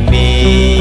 me.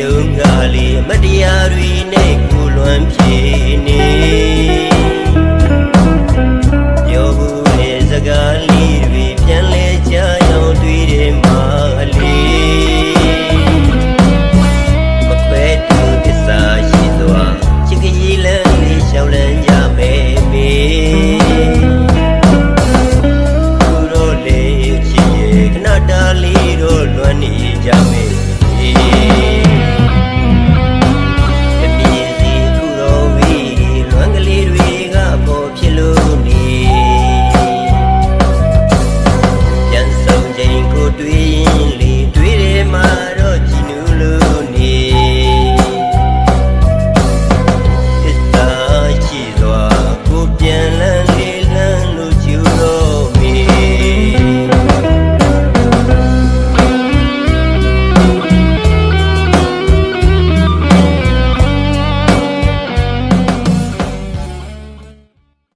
နှုံးကလေးမတရားတွေနဲ့ကိုလွမ်းပြေနေ